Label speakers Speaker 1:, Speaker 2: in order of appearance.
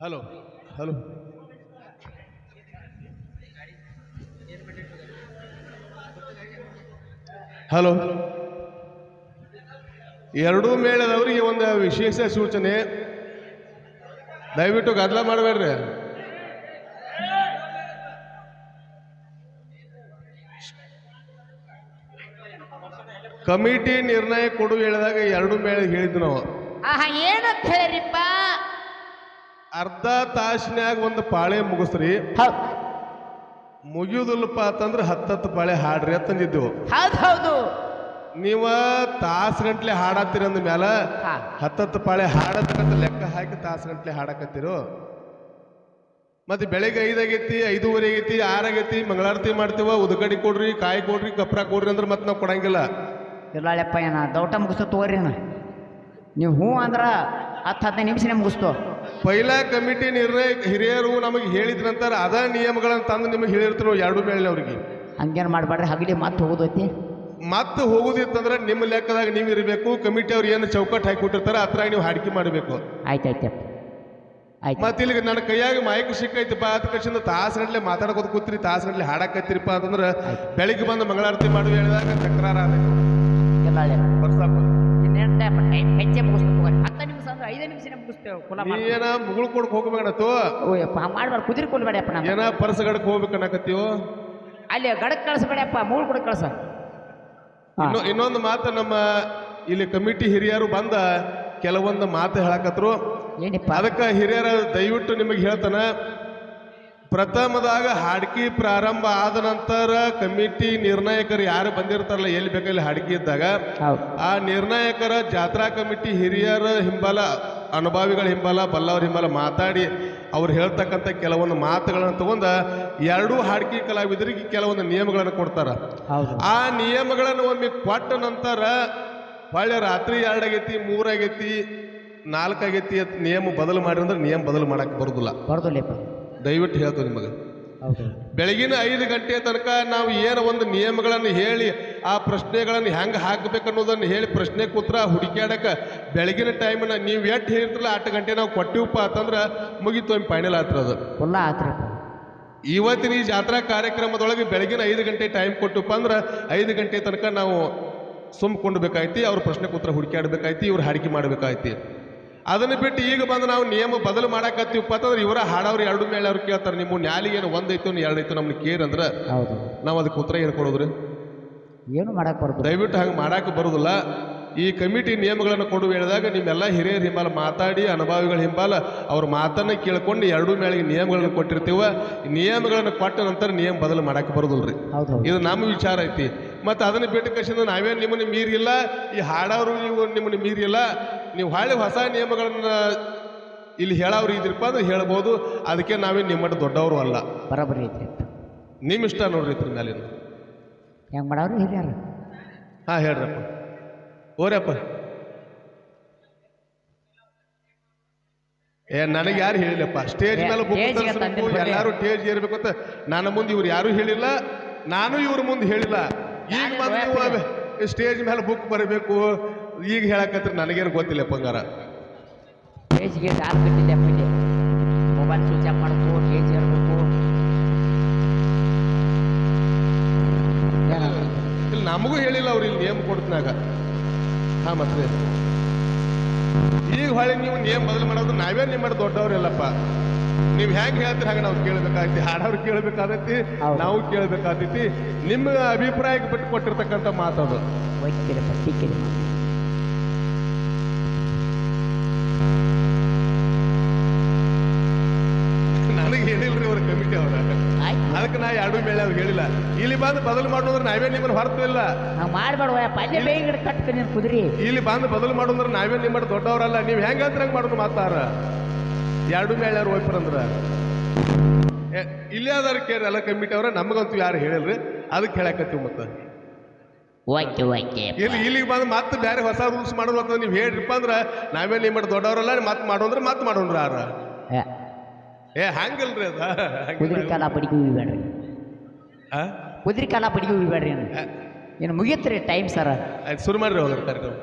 Speaker 1: Hello hello. Hello. ಎರಡೂ ಮೇಳದವರಿಗೆ ಒಂದು ವಿಶೇಷ ಸೂಚನೆ. ದಯವಿಟ್ಟು ಗದ್ದಲ ಮಾಡಬೇಡ್ರಿ. ಕಮಿಟಿ ನಿರ್ಣಯ ಕೊಡು ಹೇಳಿದಾಗ ಎರಡು ಮೇಳ ಹೇಳಿದ್ವಿ ನಾವು.
Speaker 2: ಏನಂತ ಹೇಳಿರಿಪ್ಪ?
Speaker 1: ಅರ್ಧ ತಾಸಿನ್ಯಾಗ ಒಂದು ಪಾಳೆ ಮುಗಿಸ್ರಿ. ಮುಗಿಯುದಿಲ್ಲಪ್ಪ ಅಂತಂದ್ರೆ ಹತ್ತತ್ತು ಪಾಳೆ ಹಾಡ್ರಿ ಅಂತಂದಿದ್ದೆವು
Speaker 2: ಹೌದು ಹೌದು.
Speaker 1: ನೀವ ತಾಸು ಗಂಟ್ಲೆ ಹಾಡತ್ತೀರಿ ಅಂದ ಮ್ಯಾಲ ಹತ್ತತ್ತು ಪಾಳೆ ಹಾಡತಕ್ಕಂತ ಲೆಕ್ಕ ಹಾಕಿ ತಾಸು ಗಂಟ್ಲೆ ಹಾಡಕತ್ತಿರು. ಮತ್ತೆ ಬೆಳಿಗ್ಗೆ ಐದಾಗೈತಿ ಐದೂವರೆ ಆಗೈತಿ ಆರಾಗೈತಿ ಮಂಗಳಾರತಿ ಮಾಡ್ತೀವ ಉದ್ಗಡಿ ಕೊಡ್ರಿ ಕಾಯಿ ಕೊಡ್ರಿ ಕಪ್ರ ಕೊಡ್ರಿ ಅಂದ್ರೆ ಮತ್ತೆ ನಾವು ಕೊಡಂಗಿಲ್ಲ.
Speaker 2: ಇರ್ಲಾಳಪ್ಪ ಏನ ದೌಟ ಮುಗಿಸ್ತು ತೋರಿ ನೀವು ಹ್ಞೂ ಅಂದ್ರ ಹತ್ತು ಹದಿನೈದು ನಿಮಿಷನೇ ಮುಗಿಸ್ತು.
Speaker 1: ಪೈಲ ಕಮಿಟಿ ನಿರ್ಣಯ ಹಿರಿಯರು ನಮಗೆ ಹೇಳಿದ ನಂತರ ಅದ ನಿಯಮಗಳನ್ನ ತಂದು ನಿಮಗೆ ಹೇಳಿರ್ತೀವಿ ನಾವು ಎರಡು ಮೇಳೆ ಅವ್ರಿಗೆ.
Speaker 2: ಹಂಗೇನು ಮಾಡಬೇಡ್ರಿ ಹಗಲಿ ಮತ್ತೆ ಹೋಗೋದೈತಿ.
Speaker 1: ಮತ್ತೆ ಹೋಗುದಿತ್ತಂದ್ರೆ ನಿಮ್ಮ ಲೆಕ್ಕದಾಗ ನೀವು ಇರಬೇಕು ಕಮಿಟಿ ಅವ್ರು ಏನು ಚೌಕಟ್ಟು ಹಾಕಿ ಕೊಟ್ಟಿರ್ತಾರೆ ಅದ್ರಾಗ ನೀವು ಹಾಡಿಕೆ ಮಾಡಬೇಕು.
Speaker 2: ಆಯ್ತು ಆಯ್ತು. ಆಯ್ತು
Speaker 1: ಮತ್ತೆ ಇಲ್ಲಿಗೆ ನನ್ನ ಕೈಯಾಗ ಮೈಕ್ ಸಿಕ್ಕೈತಪ್ಪ ಅದ ಕಕ್ಷಿಂದ ತಾಸು ಗಂಟ್ಲೆ ಮಾತಾಡ್ಕೋತ ಕೂತ್ರಿ ತಾಸು ಗಂಟ್ಲೆ ಹಾಡಕತ್ತೀರಪ್ಪ ಅಂತಂದ್ರೆ ಬೆಳಿಗ್ಗೆ ಬಂದು ಮಂಗಳಾರತಿ ಮಾಡುವ ಹೇಳಿದಾಗ ತಕರಾರ
Speaker 2: ಇನ್ನೇನು ಟೈಮ್ ಹೆಚ್ಚೆ ಮುಗಿಸ್ತು. ತಗೋರಿ ಹತ್ತು ನಿಮಿಷ ಮುಗಿಸ್ತೇವೆ ಕುಲ
Speaker 1: ನೀ ಏನ ಮುಗುಳ್ ಕೊಡಕ್ ಹೋಗ್ಬೇಕಣತ್ತು
Speaker 2: ಓಯಪ್ಪ ಮಾಡ್ಬಾರ್ದು ಕುದುರೆ ಕೊಲ್ಬೇಡಪ್ಪ ನಾನು
Speaker 1: ಏನ ಪರ್ಸ್ ಗಡಕ್ ಹೋಗ್ಬೇಕನ್ನಕತ್ತೀವ
Speaker 2: ಅಲ್ಲಿ ಗಡಕ್ ಕಳಿಸ್ಬೇಡಪ್ಪ ಮೂಳು ಕೂಡ ಕಳ್ಸ.
Speaker 1: ಇನ್ನು ಇನ್ನೊಂದು ಮಾತು ನಮ್ಮ ಇಲ್ಲಿ ಕಮಿಟಿ ಹಿರಿಯರು ಬಂದ ಕೆಲವೊಂದು ಮಾತು ಹೇಳಕತ್ರು.
Speaker 2: ಏನಪ್ಪ?
Speaker 1: ಅದಕ್ಕೆ ಹಿರಿಯರ ದಯವಿಟ್ಟು ನಿಮಗೆ ಹೇಳ್ತಾನ ಪ್ರಥಮದಾಗ ಹಾಡ್ಕಿ ಪ್ರಾರಂಭ ಆದ ನಂತರ ಕಮಿಟಿ ನಿರ್ಣಾಯಕರು ಯಾರು ಬಂದಿರ್ತಾರಲ್ಲ ಎಲ್ಲಿ ಬೇಕಲ್ಲಿ ಹಾಡ್ಕಿ ಇದ್ದಾಗ ಆ ನಿರ್ಣಾಯಕರ ಜಾತ್ರಾ ಕಮಿಟಿ ಹಿರಿಯರ ಹಿಂಬಲ ಅನುಭವಿಗಳ ಹಿಂಬಲ ಬಲ್ಲವರ ಹಿಂಬಲ ಮಾತಾಡಿ ಅವ್ರು ಹೇಳ್ತಕ್ಕಂಥ ಕೆಲವೊಂದು ಮಾತುಗಳನ್ನು ತಗೊಂಡ ಎರಡೂ ಹಾಡ್ಕಿ ಕಲಾವಿದರಿಗೆ ಕೆಲವೊಂದು ನಿಯಮಗಳನ್ನು ಕೊಡ್ತಾರ. ಆ ನಿಯಮಗಳನ್ನು ಒಮ್ಮೆ ಕೊಟ್ಟ ನಂತರ ಹೊಳ್ಳೆ ರಾತ್ರಿ ಎರಡಾಗೈತಿ ಮೂರಾಗೈತಿ ನಾಲ್ಕಾಗೈತಿ ನಿಯಮ ಬದಲು ಮಾಡಿ ಅಂದ್ರೆ ನಿಯಮ ಬದಲು ಮಾಡಕ್ಕೆ ಬರೋದಿಲ್ಲ.
Speaker 2: ಬರ್ದಲ್ಲಪ್ಪ
Speaker 1: ದಯವಿಟ್ಟು ಹೇಳ್ತೇವೆ ನಿಮಗೆ. ಬೆಳಗಿನ ಐದು ಗಂಟೆಯ ತನಕ ನಾವು ಏನು ಒಂದು ನಿಯಮಗಳನ್ನು ಹೇಳಿ ಆ ಪ್ರಶ್ನೆಗಳನ್ನು ಹೆಂಗೆ ಹಾಕಬೇಕು ಅನ್ನೋದನ್ನು ಹೇಳಿ ಪ್ರಶ್ನೆ ಕೂತ್ರ ಹುಡುಕ್ಯಾಡಕ್ಕೆ ಬೆಳಗಿನ ಟೈಮನ್ನ ನೀವು ಎಷ್ಟು ಹೇಳಿರ್ತಿರಲ್ಲ ಅಷ್ಟು ಗಂಟೆ ನಾವು ಕೊಟ್ಟಿವಪ್ಪ ಅಂತಂದ್ರೆ ಮುಗೀತು ಒಂದು ಫೈನಲ್ ಆತ್ರ ಅದು.
Speaker 2: ಫುಲ್ಲ
Speaker 1: ಇವತ್ತಿನ ಈ ಜಾತ್ರಾ ಕಾರ್ಯಕ್ರಮದೊಳಗೆ ಬೆಳಗಿನ ಐದು ಗಂಟೆ ಟೈಮ್ ಕೊಟ್ಟಪ್ಪ ಅಂದ್ರೆ ಐದು ಗಂಟೆ ತನಕ ನಾವು ಸುಮ್ಕೊಂಡ್ಬೇಕಾಯ್ತಿ ಅವ್ರ ಪ್ರಶ್ನೆ ಕೂತ್ರ ಹುಡುಕಾಡ್ಬೇಕಾಯ್ತಿ ಇವ್ರು ಹಾಡಿಕೆ ಮಾಡ್ಬೇಕಾಯ್ತಿ. ಅದನ್ನು ಬಿಟ್ಟು ಈಗ ಬಂದು ನಾವು ನಿಯಮ ಬದಲು ಮಾಡಾಕತ್ತೀವಪ್ಪ ಅಂತಂದ್ರೆ ಇವರ ಹಾಡವ್ರು ಎರಡು ಮೇಲೆ ಅವ್ರು ಕೇಳ್ತಾರೆ ನಿಮ್ಮ ನ್ಯಾಲಿಗೆ ಏನು ಒಂದೈತು ಎರಡು ಐತು ನಮ್ಗೆ ಕೇರ್ ಅಂದ್ರೆ
Speaker 2: ಹೌದು.
Speaker 1: ನಾವು ಅದಕ್ಕೆ ಉತ್ತರ ಏನು ಕೊಡೋದ್ರಿ?
Speaker 2: ಏನು ಮಾಡಕ್ ಬರ್ತದೆ
Speaker 1: ದಯವಿಟ್ಟು ಹಂಗೆ ಮಾಡಕ್ಕೆ ಬರೋದಿಲ್ಲ. ಈ ಕಮಿಟಿ ನಿಯಮಗಳನ್ನು ಕೊಡು ಹೇಳಿದಾಗ ನಿಮ್ಮೆಲ್ಲ ಹಿರಿಯರ ಹಿಂಬಾಲ ಮಾತಾಡಿ ಅನುಭವಿಗಳ ಹಿಂಬಾಲ ಅವ್ರ ಮಾತನ್ನ ಕೇಳ್ಕೊಂಡು ಎರಡೂ ಮೇಳಿಗೆ ನಿಯಮಗಳನ್ನು ಕೊಟ್ಟಿರ್ತೀವ. ನಿಯಮಗಳನ್ನು ಕೊಟ್ಟ ನಂತರ ನಿಯಮ ಬದಲು ಮಾಡಕ್ಕೆ ಬರೋದಿಲ್ಲ ರೀ
Speaker 2: ಹೌದು ಹೌದು.
Speaker 1: ಇದು ನಮ್ಮ ವಿಚಾರ ಐತಿ. ಮತ್ತು ಅದನ್ನು ಬಿಟ್ಟು ಕಸಿಂದ ನಾವೇನು ನಿಮ್ಮನ್ನು ಮೀರಿಲ್ಲ ಈ ಹಾಡೋರು ನೀವು ನಿಮ್ಮನ್ನು ಮೀರಿಲ್ಲ ನೀವು ಹೊಳ್ಳಿ ಹೊಸ ನಿಯಮಗಳನ್ನು ಇಲ್ಲಿ ಹೇಳೋರು ಇದ್ರಪ್ಪ ಅಂದ್ರೆ ಹೇಳ್ಬೋದು ಅದಕ್ಕೆ ನಾವೇನು ನಿಮ್ಮಟ್ಟು ದೊಡ್ಡವರು ಅಲ್ಲ.
Speaker 2: ಬರೋಬ್ಬರಿ ಐತ್ರಿ
Speaker 1: ನಿಮ್ಮ ಇಷ್ಟ ನೋಡ್ರಿ ಇದ್ರ ಮೇಲಿನ
Speaker 2: ಹೆಂಗ್ ಮಾಡವ್ರಿ ಹಿರಿಯರು?
Speaker 1: ಹಾಂ ಹೇಳ್ರಪ್ಪ. ಓರಪ್ಪ ಏ ನನಗೆ ಯಾರು ಹೇಳಿಲ್ಲಪ್ಪ. ಸ್ಟೇಜ್ ಮೇಲೆ ಎಲ್ಲರೂ ಸ್ಟೇಜ್ ಏರ್ಬೇಕು ಅಂತ. ನನ್ನ ಮುಂದೆ ಇವ್ರು ಯಾರು ಹೇಳಿಲ್ಲ ನಾನು ಇವ್ರ ಮುಂದೆ ಹೇಳಿಲ್ಲ. ಈಗ ಬಂದು ನೀವು ಸ್ಟೇಜ್ ಮೇಲೆ ಬುಕ್ ಬರಬೇಕು ಈಗ ಹೇಳಕತ್ರ ನನಗೇನು ಗೊತ್ತಿಲ್ಲ ಪಂಗಾರ
Speaker 2: ಸ್ಟೇಜ್ಗೆ ದಾಲ್ ಕಟ್ಟಿಲ್ಲ ಇಲ್ಲಿ ಮೊಬೈಲ್ ಸ್ವಿಚ್ ಆಫ್ ಮಾಡಬೇಕು ಪೇಜ್ ಇರಬೇಕು
Speaker 1: ಇಲ್ಲಿ ನಮಗೂ ಹೇಳಿಲ್ಲ ಅವ್ರು ಇಲ್ಲಿ ನೇಮ್ ಕೊಡ್ತನಾಗ. ಹಾ ಮತ್ತೆ. ಈಗ ಹೊಳೆ ನೀವು ನೇಮ್ ಬದಲು ಮಾಡೋದು ನಾವೇ ನಿಮ್ಮ ದೊಡ್ಡವ್ರಿಲ್ಲಪ್ಪ ನೀವು ಹೆಂಗ್ ಹೇಳ್ತೀರಿ ಹಾಗೆ ನಾವು ಕೇಳಬೇಕಾಗ್ತಿ. ಹಾಡೋರು ಕೇಳಬೇಕಾದೈತಿ ನಾವು ಕೇಳಬೇಕಾದೈತಿ. ನಿಮ್ಮ ಅಭಿಪ್ರಾಯಕ್ಕೆ ಬಿಟ್ಟು ಕೊಟ್ಟಿರ್ತಕ್ಕಂಥ ಮಾತದು ನನಗೆ ಹೇಳಿಲ್ರಿ ಅವ್ರ ಕಮಿಟಿ ಅವ್ರ. ಅದಕ್ಕೆ ನಾ ಎರಡು ಅವ್ರು ಹೇಳಿಲ್ಲ. ಇಲ್ಲಿ ಬಂದು ಬದಲು ಮಾಡೋದ್ರೆ ನಾವೇ ನಿಮ್ಮನ್ನು
Speaker 2: ನಾವು ಬೇಗ ಕಟ್ಕ ನೀನು ಕುದುರಿ.
Speaker 1: ಇಲ್ಲಿ ಬಂದು ಬದಲು ಮಾಡೋದ್ರೆ ನಾವೇ ನಿಮ್ಮ ದೊಡ್ಡವರಲ್ಲ. ನೀವು ಹೆಂಗ ಹಂಗೆ ಮಾಡೋದು ಮಾತಾರ ಎರಡು ಮೇಳ್ಯಾರು ಹೋಯ್ಪರಂದ್ರ ಇಲ್ಲೇ ಅದಾರ ಕೇರ್ ಎಲ್ಲ ಕಮಿಟಿ ಅವ್ರ ನಮಗಂತೂ ಯಾರು ಹೇಳಿಲ್ರಿ? ಅದಕ್ಕೆ ಹೇಳಕತ್ತೀವಿ ಮತ್ತೆ.
Speaker 2: Okay okay.
Speaker 1: ಇಲ್ಲಿ ಇಲ್ಲಿಗೆ ಬಂದು ಮತ್ತೆ ಬೇರೆ ಹೊಸ ರೂಲ್ಸ್ ಮಾಡೋದು ಅಂತ ನೀವು ಹೇಳ್ರಿಪ್ಪ ಅಂದ್ರೆ ನಾವೇ ನಿಮ್ಮ ದೊಡ್ಡವರಲ್ಲ ಮತ್ತೆ ಮಾಡೋಂದ್ರೆ ಮತ್ತೆ ಮಾಡೋಣ್ರ ಯಾರ? ಏ ಹಂಗಲ್ರಿ ಅದ.
Speaker 2: ಕುದುರೆ ಕಾಲ ಪಡಿಕೆ ಉಯ್ಬೇಡ್ರಿ
Speaker 1: ಆ?
Speaker 2: ಕುದುರೆ ಕಾಲ ಪಡಿಕೆ ಉಯ್ಬೇಡ್ರಿ ಏನು ಏನು ಮುಗಿಯತ್ರಿ ಟೈಮ್ ಸರ
Speaker 1: ಆಯ್ತು ಶುರು ಮಾಡ್ರಿ ಹೋಗ್ರಿ ಕಾರ್ಯಕ್ರಮ.